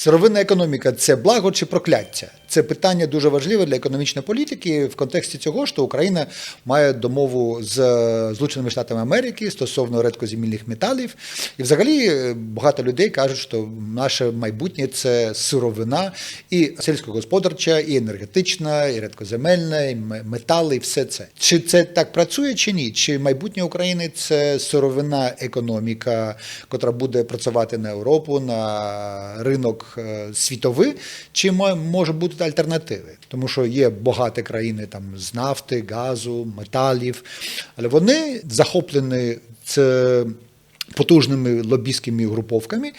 Сировинна економіка це благо чи прокляття? Це питання дуже важливе для економічної політики в контексті цього, що Україна має домову з Злученими Штатами Америки стосовно редкоземільних металів. І взагалі е, багато людей кажуть, що наше майбутнє це сировина і сільськогосподарча, і енергетична, і редкоземельна, і метали, і все це. Чи це так працює, чи ні? Чи майбутнє України це сировина економіка, котра буде працювати на Європу, на ринок е, світовий, чи може бути альтернативи? Тому що є багаті країни там з нафти, газу, металів, але вони захоплені це потужними лобістськими груповками,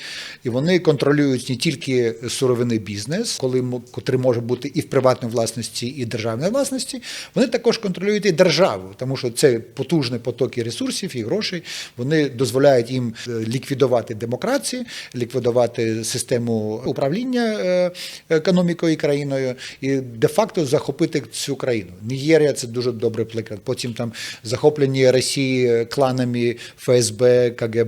і вони контролюють не тільки сировинний бізнес, коли котрий може бути і в приватній власності, і державній власності. Вони також контролюють і державу, тому що це потужні потоки ресурсів і грошей. Вони дозволяють їм е, ліквідувати демократію, ліквідувати систему управління е, економікою і країною, і де-факто захопити цю країну. Нігерія це дуже добрий приклад. Потім там захоплені Росії кланами ФСБ, КГБ,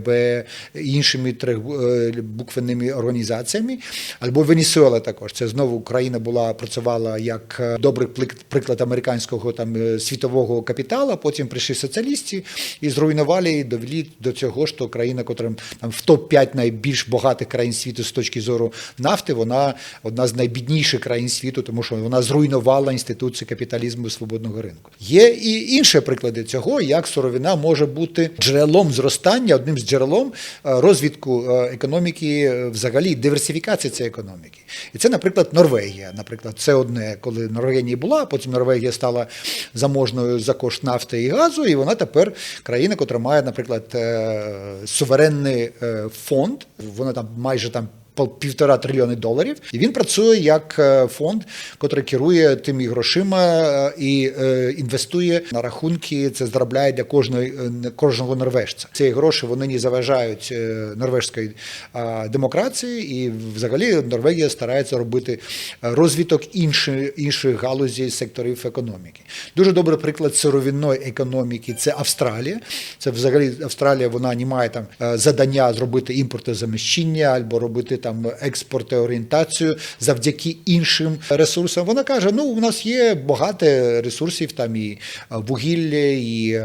іншими трьохбуквенними організаціями. Або Венесуела також. Це знову Україна була працювала як е, добрий приклад американського там е, світового капіталу. Потім прийшли соціалісти і зруйнували і довели до цього, що країна, котра там в топ 5 найбільш багатих країн світу з точки зору нафти, вона одна з найбідніших країн світу, тому що вона зруйнувала інституції капіталізму і свободного ринку. Є і інші приклади цього, як сировина може бути джерелом зростання, одним з джерелом розвідку е, економіки, е, взагалі диверсифікації цієї економіки. І це, наприклад, Норвегія. Наприклад, це одне, коли Норвегія була, потім Норвегія стала заможною за кошт нафти і газу, і вона тепер країна, котра має, наприклад, е, суверенний е, фонд. Вона там майже там. Півтора трильйони доларів, і він працює як е, фонд, який керує тими грошима е, і е, інвестує на рахунки. Це заробляє для кожної кожного норвежця. Ці гроші вони не заважають норвежської демократії, і взагалі Норвегія старається робити розвиток інших інших галузей секторів економіки. Дуже добрий приклад сировинної економіки це Австралія. Це взагалі Австралія вона не має там задання зробити імпортозаміщення або робити там експорт орієнтацію завдяки іншим ресурсам. Вона каже: ну у нас є багато ресурсів, там і е, вугілля, і.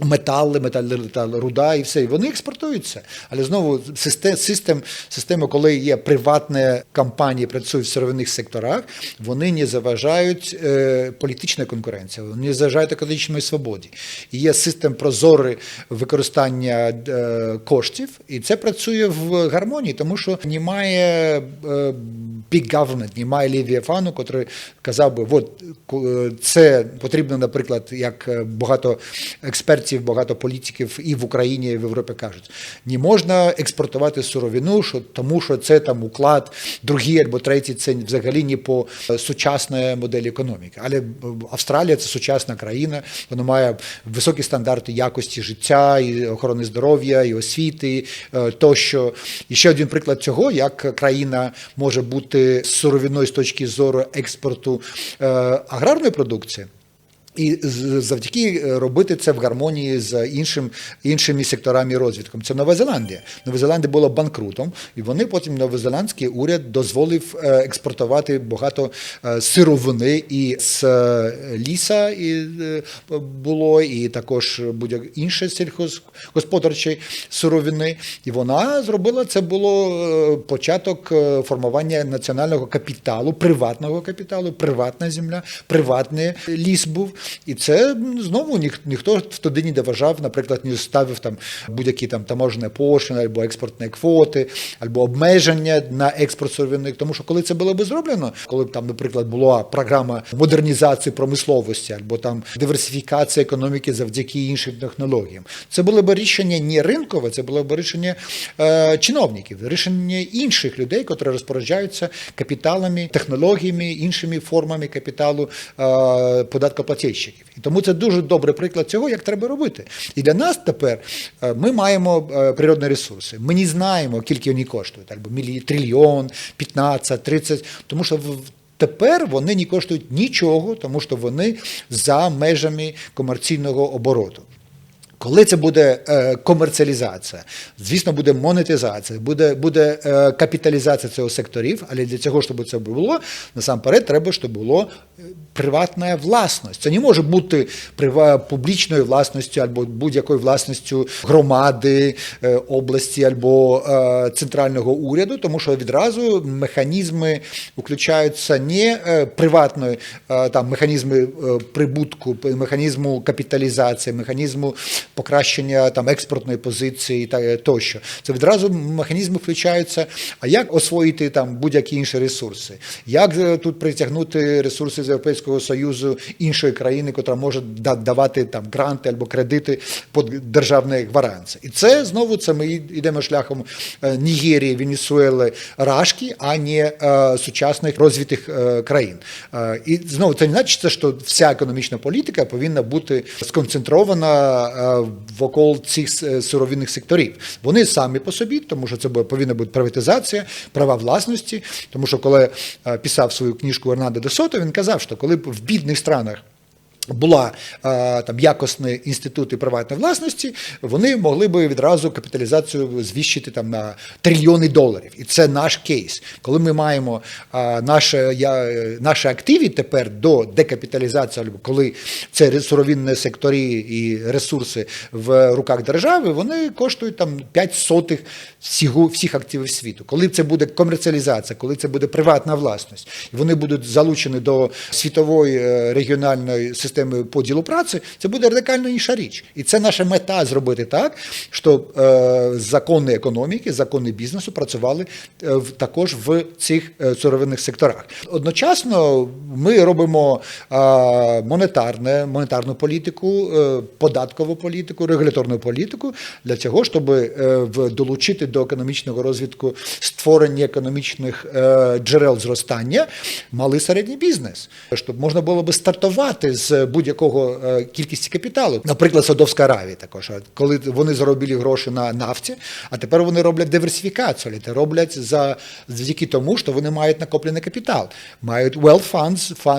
Метали, метал, руда і все. І вони експортуються. Але знову систем, систем, система, коли є приватні компанії, працюють в сировинних секторах, вони не заважають е, політична конкуренція, вони не заважають економічної свободі. І є систем прозоре використання е, коштів, і це працює в гармонії, тому що немає е, big government, немає Левіафану, який казав би, от е, це потрібно, наприклад, як е, багато експертів, багато політиків і в Україні, і в Європі кажуть, не можна експортувати сировину, що, тому що це там уклад, другий або третій, це взагалі не по е, сучасній моделі економіки. Але е, Австралія це сучасна країна, вона має високі стандарти якості життя, і охорони здоров'я, і освіти е, тощо. І ще один приклад цього, як країна може бути сировиною з точки зору експорту аграрної продукції. І завдяки е, робити це в гармонії з іншим, іншими секторами розвитку. Це Нова Зеландія. Нова Зеландія була банкрутом, і вони потім новозеландський уряд дозволив е, експортувати багато е, сировини і з ліса і було, і також будь-як інше сільхозгосподарчої сировини. І вона зробила це було початок формування національного капіталу, приватного капіталу, приватна земля, приватний ліс був. І це знову ніх, ніхто тоді не доважав, наприклад, не ставив там будь-які там таможені пошлини або експортні квоти, або обмеження на експорт сировини. Тому що коли це було би зроблено, коли б там, наприклад, була програма модернізації промисловості або там диверсифікація економіки завдяки іншим технологіям, це було б рішення не ринкове, це було б рішення е, чиновників, рішення інших людей, які розпоряджаються капіталами, технологіями, іншими формами капіталу е, податкоплательщиків. І тому це дуже добрий приклад цього, як треба робити. І для нас тепер е, ми маємо е, природні ресурси. Ми не знаємо, скільки вони коштують, або мілі- трильйон, 15, 30, тому що в- Тепер вони не коштують нічого, тому що вони за межами комерційного обороту. Коли це буде е, комерціалізація, звісно, буде монетизація, буде, буде е, капіталізація цього секторів, але для цього, щоб це було, насамперед треба, щоб було е, приватна власність. Це не може бути прива, публічною власністю або будь-якою власністю громади, області або центрального уряду, тому що відразу механізми включаються не приватної, там механізми прибутку, механізму капіталізації, механізму покращення там експортної позиції та е, тощо. Це відразу механізми включаються. А як освоїти там будь-які інші ресурси? Як е, тут притягнути ресурси з Європейського Союзу іншої країни, яка може да- давати там гранти або кредити під державні гаранції? І це знову це ми йдемо шляхом е, Нігерії, Венесуели, Рашки, а не сучасних розвитих країн. І знову це не значить, що вся економічна політика повинна бути сконцентрована вокол цих е, сировинних секторів. Вони самі по собі, тому що це повинна бути приватизація, права власності. Тому що коли е, писав свою книжку Ернандо де Сото, він казав, що коли в бідних странах була е, там якісні інститути приватної власності, вони могли би відразу капіталізацію звіщити там на трильйони доларів. І це наш кейс. Коли ми маємо е, наше, я, наші активи тепер до декапіталізації, або коли це сировинні секторі і ресурси в руках держави, вони коштують там 5 сотих всього, всіх активів світу. Коли це буде комерціалізація, коли це буде приватна власність, і вони будуть залучені до світової е, регіональної системи поділу праці, це буде радикально інша річ. І це наша мета зробити так, щоб е, закони економіки, закони бізнесу працювали е, також в цих е, сировинних секторах. Одночасно ми робимо е, монетарне, монетарну політику, е, податкову політику, регуляторну політику для цього, щоб е, в- долучити до економічного розвитку створення економічних е, джерел зростання малий середній бізнес, щоб можна було би стартувати з будь-якого е, кількості капіталу. Наприклад, Саудовська Аравія також, коли вони заробили гроші на нафті, а тепер вони роблять диверсифікацію, роблять за завдяки тому, що вони мають накоплений капітал, мають wealth funds,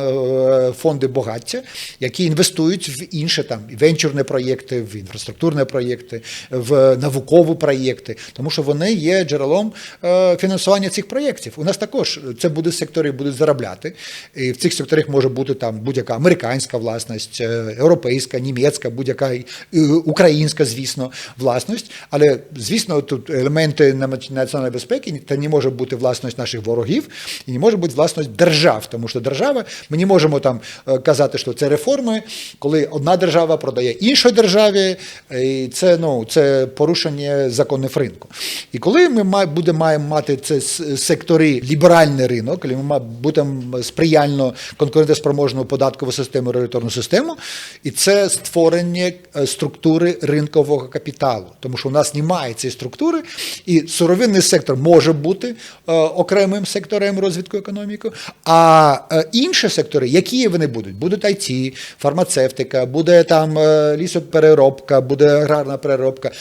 е, фонди багаття, які інвестують в інші там венчурні проєкти, в інфраструктурні проєкти, в наукові проєкти, тому що вони є джерелом е, фінансування цих проєктів. У нас також це буде сектори будуть заробляти, і в цих секторах може бути там будь-яка американська власність, е, європейська, німецька, будь-яка українська, звісно, власність. Але звісно, тут елементи національної безпеки це не може бути власність наших ворогів і не може бути власність держав, тому що держава, ми не можемо там е, казати, що це реформи, коли одна держава продає іншій державі, е, і це ну це порушення законів ринку. І коли ми будемо маємо мати це сектори ліберальний ринок, коли ми будемо сприяльно конкурентоспроможну податкову систему, регуляторну систему, і це створення е, структури ринкового капіталу, тому що у нас немає цієї структури, і сировинний сектор може бути е, окремим сектором розвитку економіки, а е, інші сектори, які вони будуть? Будуть IT, фармацевтика, буде там лісопереробка, буде аграрна переробка.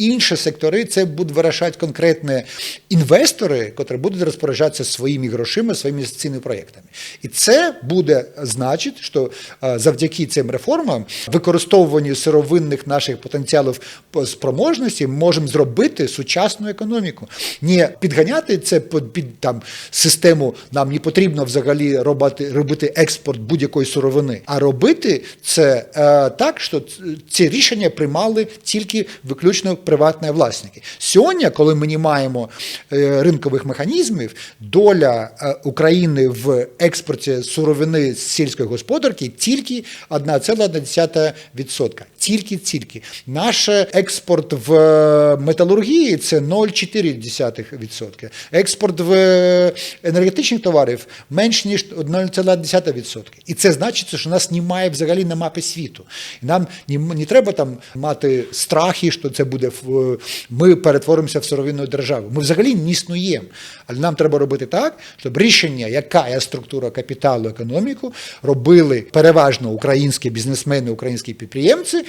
Інші сектори це будуть вирішати конкретні інвестори, котрі будуть розпоряджатися своїми грошима, своїми цінними проєктами. І це буде значить, що завдяки цим реформам, використовуванню сировинних наших потенціалів спроможності, можемо зробити сучасну економіку. Не підганяти це під там систему. Нам не потрібно взагалі робити, робити експорт будь-якої сировини, а робити це е, так, що ці рішення приймали тільки виключно приватні власники. Сьогодні, коли ми не маємо е, ринкових механізмів, доля е, України в експорті сировини з сільської господарки тільки 1,1%. Тільки тільки наш експорт в е, металургії це 0,4%. Експорт в енергетичних товарів менш ніж 0,1%. І це значить, що нас немає взагалі на мапі світу. Нам не, не треба там мати страхи, що це буде ми перетворимося в сировинну державу. Ми взагалі не існуємо. Але нам треба робити так, щоб рішення, яка є структура капіталу економіку, робили переважно українські бізнесмени, українські підприємці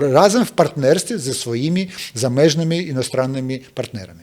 разом в партнерстві зі своїми замежними іностранними партнерами.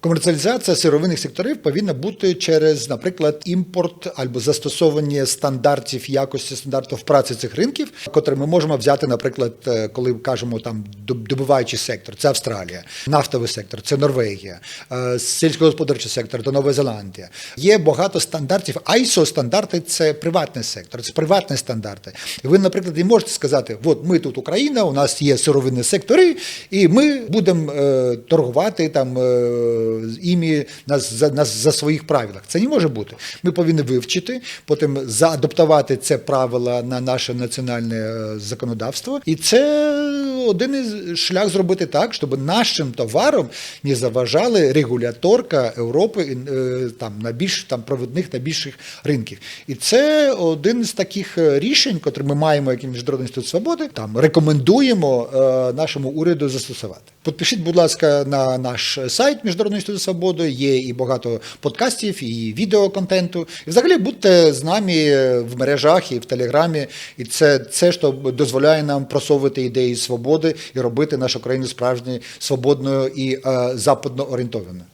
Комерціалізація сировинних секторів повинна бути через, наприклад, імпорт або застосовування стандартів якості стандартів праці цих ринків, котрі ми можемо взяти, наприклад, е, коли кажемо там доб- добиваючий сектор, це Австралія, нафтовий сектор, це Норвегія, е, сільськогосподарчий сектор, це Нова Зеландія. Є багато стандартів. ISO стандарти це приватний сектор, це приватні стандарти. І ви, наприклад, не можете сказати, от ми тут Україна, у нас є сировинні сектори, і ми будемо е, торгувати там. Е, імі на, за, на, за своїх правилах. Це не може бути. Ми повинні вивчити, потім заадаптувати це правило на наше національне е, законодавство. І це один із шлях зробити так, щоб нашим товаром не заважали регуляторка Європи е, там на більш там провідних на більших ринків. І це один з таких е, рішень, котрі ми маємо як і міжнародний інститут свободи. Там рекомендуємо е, нашому уряду застосувати. Підпишіть, будь ласка, на наш сайт Міжнародного інституту свободи. Є і багато подкастів, і відеоконтенту. І взагалі будьте з нами в мережах і в телеграмі. І це, це що дозволяє нам просовувати ідеї свободи і робити нашу країну справжньою свободною і е, западно орієнтованою.